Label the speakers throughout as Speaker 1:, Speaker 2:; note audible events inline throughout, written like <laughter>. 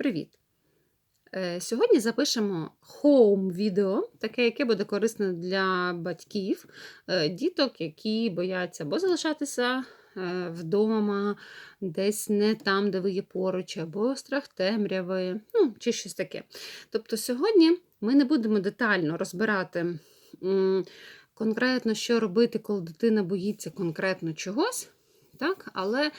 Speaker 1: Привіт! Е, Сьогодні запишемо home відео, таке, яке буде корисне для батьків, е, діток, які бояться або залишатися е, вдома, десь не там, де ви є поруч, або страх темряви, ну, чи щось таке. Тобто, сьогодні ми не будемо детально розбирати конкретно, що робити, коли дитина боїться конкретно чогось. Так? Але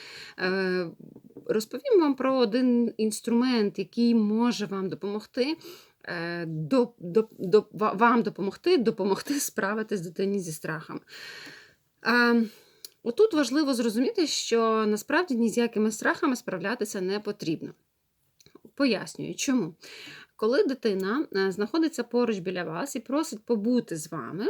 Speaker 1: розповім вам про один інструмент, який може вам допомогти. е, До, до, до, вам допомогти допомогти <laughs> справитись дитині зі страхом. Е, отут важливо зрозуміти, що насправді ні з якими страхами справлятися не потрібно. Пояснюю, чому. Коли дитина е, знаходиться поруч біля вас і просить побути з вами,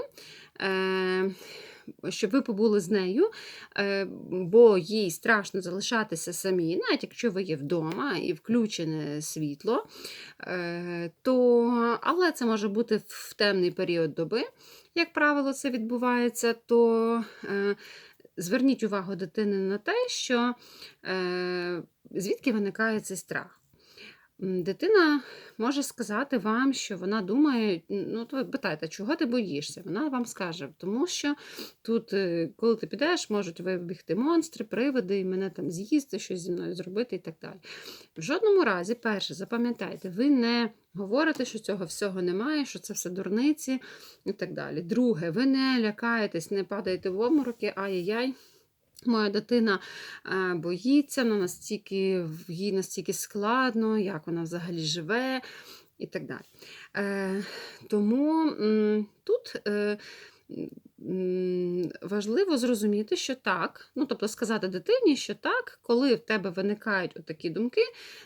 Speaker 1: щоб ви побули з нею, е, бо їй страшно залишатися самі, навіть якщо ви є вдома і включене світло, е, то, але це може бути в темний період доби, як правило, це відбувається, то е, зверніть увагу дитини на те, що звідки виникає цей страх. Дитина може сказати вам, що вона думає, ну, то ви питаєте, чого ти боїшся? Вона вам скаже, тому що тут, е, коли ти підеш, можуть вибігти монстри, привиди, і мене там з'їсти, щось зі мною зробити і так далі. В жодному разі, перше, запам'ятайте, ви не говорите, що цього всього немає, що це все дурниці і так далі. Друге, ви не лякаєтесь, не падаєте в обмороки, ай-яй-яй. Моя дитина е, боїться, вона настільки, їй настільки складно, як вона взагалі живе і так далі. Е, тому тут е, важливо зрозуміти, що так, ну тобто сказати дитині, що так, коли в тебе виникають такі думки,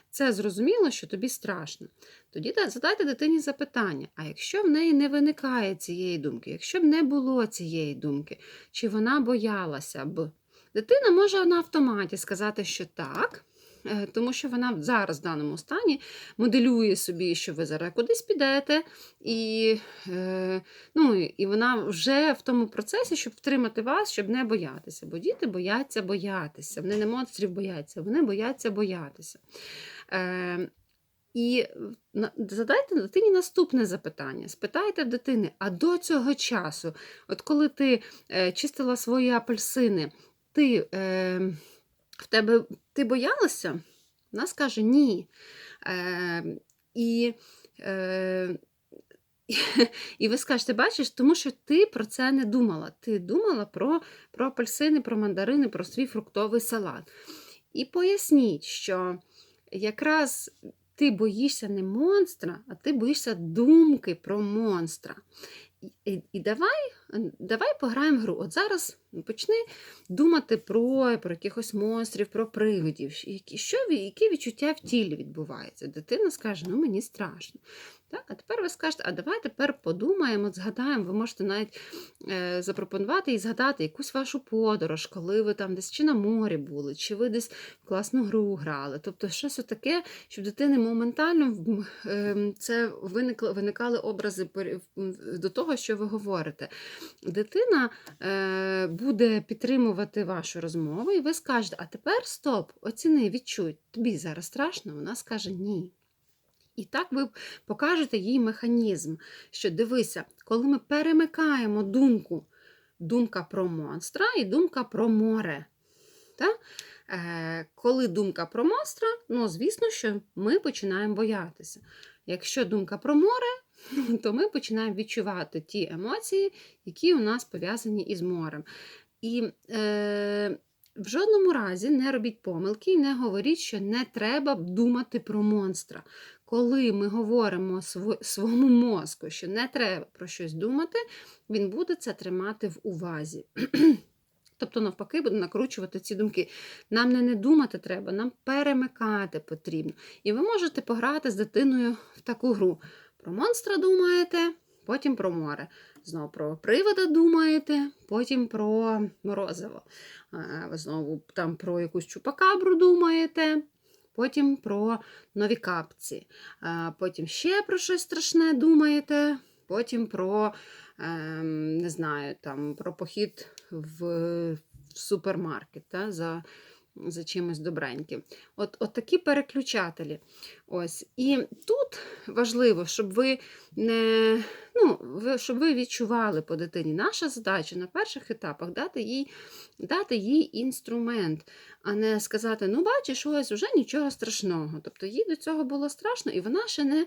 Speaker 1: це зрозуміло, що тобі страшно. Тоді задайте дитині запитання: а якщо в неї не виникає цієї думки, якщо б не було цієї думки, чи вона боялася б? Дитина може на автоматі сказати, що так, е, тому що вона зараз в даному стані моделює собі, що ви зараз кудись підете, і, е, ну, і вона вже в тому процесі, щоб втримати вас, щоб не боятися. Бо діти бояться боятися. Вони не монстрів бояться, вони бояться боятися. Е, і задайте дитині наступне запитання. Спитайте дитини, а до цього часу, от коли ти чистила свої апельсини, ти, е, в тебе, ти боялася? Вона скаже ні. Е, і, е, <laughs> і ви скажете, бачиш, тому що ти про це не думала. Ти думала про, про апельсини, про мандарини, про свій фруктовий салат. І поясніть, що якраз ти боїшся не монстра, а ти боїшся думки про монстра. І, і, давай, давай пограємо в гру. От зараз почни думати про, про якихось монстрів, про привидів. Які, що, які відчуття в тілі відбуваються? Дитина скаже, ну мені страшно. Так? А тепер ви скажете, а давай тепер подумаємо, згадаємо, ви можете навіть е, запропонувати і згадати якусь вашу подорож, коли ви там десь чи на морі були, чи ви десь в класну гру грали. Тобто щось таке, щоб дитини моментально ем, це виникли, виникали образи до того, що ви говорите. Дитина е, буде підтримувати вашу розмову, і ви скажете, а тепер стоп, оціни, відчуй, тобі зараз страшно, вона скаже ні. І так ви покажете їй механізм, що дивися, коли ми перемикаємо думку, думка про монстра і думка про море. Та? Е, коли думка про монстра, ну, звісно, що ми починаємо боятися. Якщо думка про море, <laughs> то ми починаємо відчувати ті емоції, які у нас пов'язані із морем. І е, в жодному разі не робіть помилки і не говоріть, що не треба думати про монстра. Коли ми говоримо сво- своєму мозку, що не треба про щось думати, він буде це тримати в увазі. <clears throat> Тобто, навпаки, буде накручувати ці думки. Нам не, не думати треба, нам перемикати потрібно. І ви можете пограти з дитиною в таку гру. Про монстра думаєте, потім про море. Знову про привода думаєте, потім про морозиво. Ви знову там про якусь чупакабру думаєте, потім про нові капці. Потім ще про щось страшне думаєте, потім про, ем, не знаю, там, про похід в супермаркет та, за за чимось добреньким. От, от такі переключателі. Ось. І тут важливо, щоб ви не ну, щоб ви відчували по дитині. Наша задача на перших етапах дати їй, дати їй інструмент, а не сказати: ну, бачиш, ось уже нічого страшного. Тобто їй до цього було страшно, і вона ще не.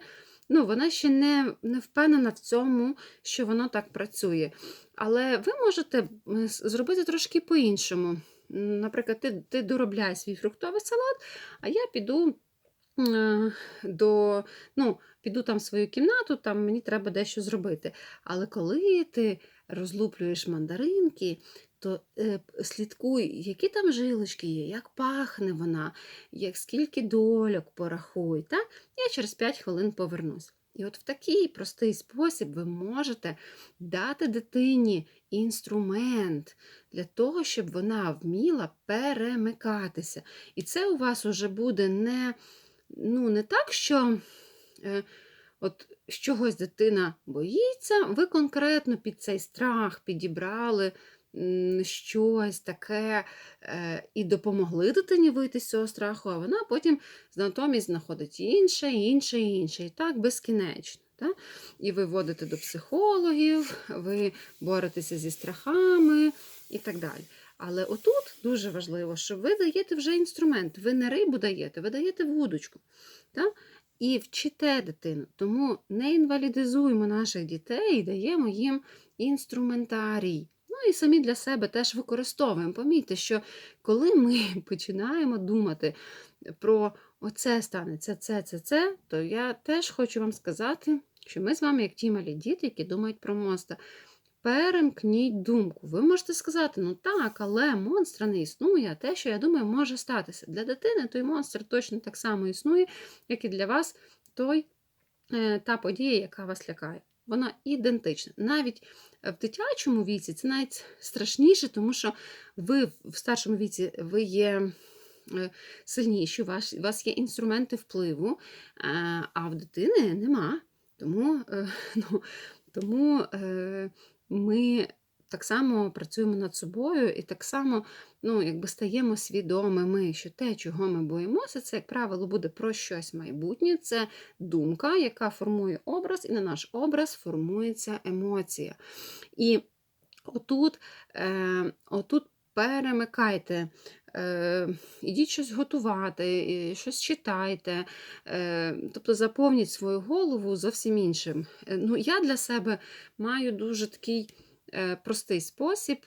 Speaker 1: Ну, вона ще не, не впевнена в цьому, що воно так працює. Але ви можете зробити трошки по-іншому. Наприклад, ти, ти доробляй свій фруктовий салат, а я піду е, до, ну, піду там в свою кімнату, там мені треба дещо зробити. Але коли ти розлуплюєш мандаринки, то е, слідкуй, які там жилочки є, як пахне вона, як скільки дольок порахуй. Та? Я через 5 хвилин повернусь. І от в такий простий спосіб ви можете дати дитині інструмент для того, щоб вона вміла перемикатися. І це у вас уже буде не, ну, не так, що е, от чогось дитина боїться, ви конкретно під цей страх підібрали щось таке е, і допомогли дитині вийти з цього страху, а вона потім натомість знаходить інше, інше, інше. І так безкінечно. Та? І ви водите до психологів, ви боретеся зі страхами і так далі. Але отут дуже важливо, що ви даєте вже інструмент, ви не рибу даєте, ви даєте вудочку. Та? І вчите дитину. Тому не інвалідизуємо наших дітей, і даємо їм інструментарій. Ну і самі для себе теж використовуємо. Помітьте, що коли ми <laughs> починаємо думати про оце станеться, це, це, це, то я теж хочу вам сказати, що ми з вами, як ті малі діти, які думають про монстра, перемкніть думку. Ви можете сказати, ну так, але монстра не існує, те, що я думаю, може статися. Для дитини той монстр точно так само існує, як і для вас той, е, та подія, яка вас лякає. Вона ідентична. Навіть в дитячому віці це навіть страшніше, тому що ви в старшому віці ви є е, сильніші, у вас, у вас є інструменти впливу, е, а в дитини нема. Тому, е, <laughs> ну, тому е, ми так само працюємо над собою і так само ну, якби стаємо свідомими, що те, чого ми боїмося, це, як правило, буде про щось майбутнє. Це думка, яка формує образ, і на наш образ формується емоція. І отут, е, отут перемикайте. Е, ідіть щось готувати, щось читайте, е, тобто заповніть свою голову зовсім іншим. Е, Ну, я для себе маю дуже такий простий спосіб.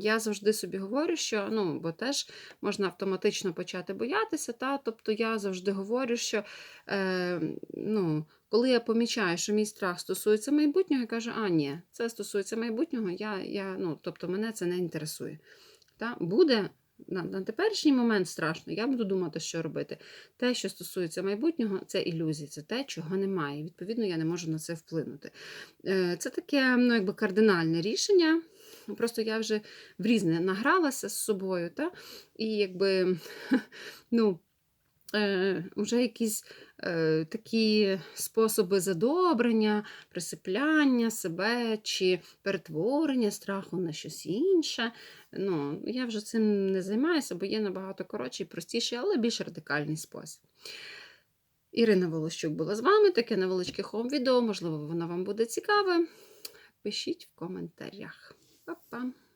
Speaker 1: Я завжди собі говорю, що ну, бо теж можна автоматично почати боятися. Та? Тобто я завжди говорю, що е, ну, коли я помічаю, що мій страх стосується майбутнього, я кажу, а ні, це стосується майбутнього, я, я, ну, тобто мене це не інтересує. Та? Буде на, на теперішній момент страшно, я буду думати, що робити. Те, що стосується майбутнього, це ілюзії, це те, чого немає. Відповідно, я не можу на це вплинути. Е, Це таке ну, якби кардинальне рішення. Просто я вже в різне награлася з собою, та? і якби <laughs> ну, е, вже якісь е, такі способи задобрення, присипляння себе чи перетворення страху на щось інше. Ну, я вже цим не займаюся, бо є набагато коротший, простіший, але більш радикальний спосіб. Ірина Волощук була з вами. Таке невеличке хом-відео, можливо, воно вам буде цікаве. Пишіть в коментарях. Па-па!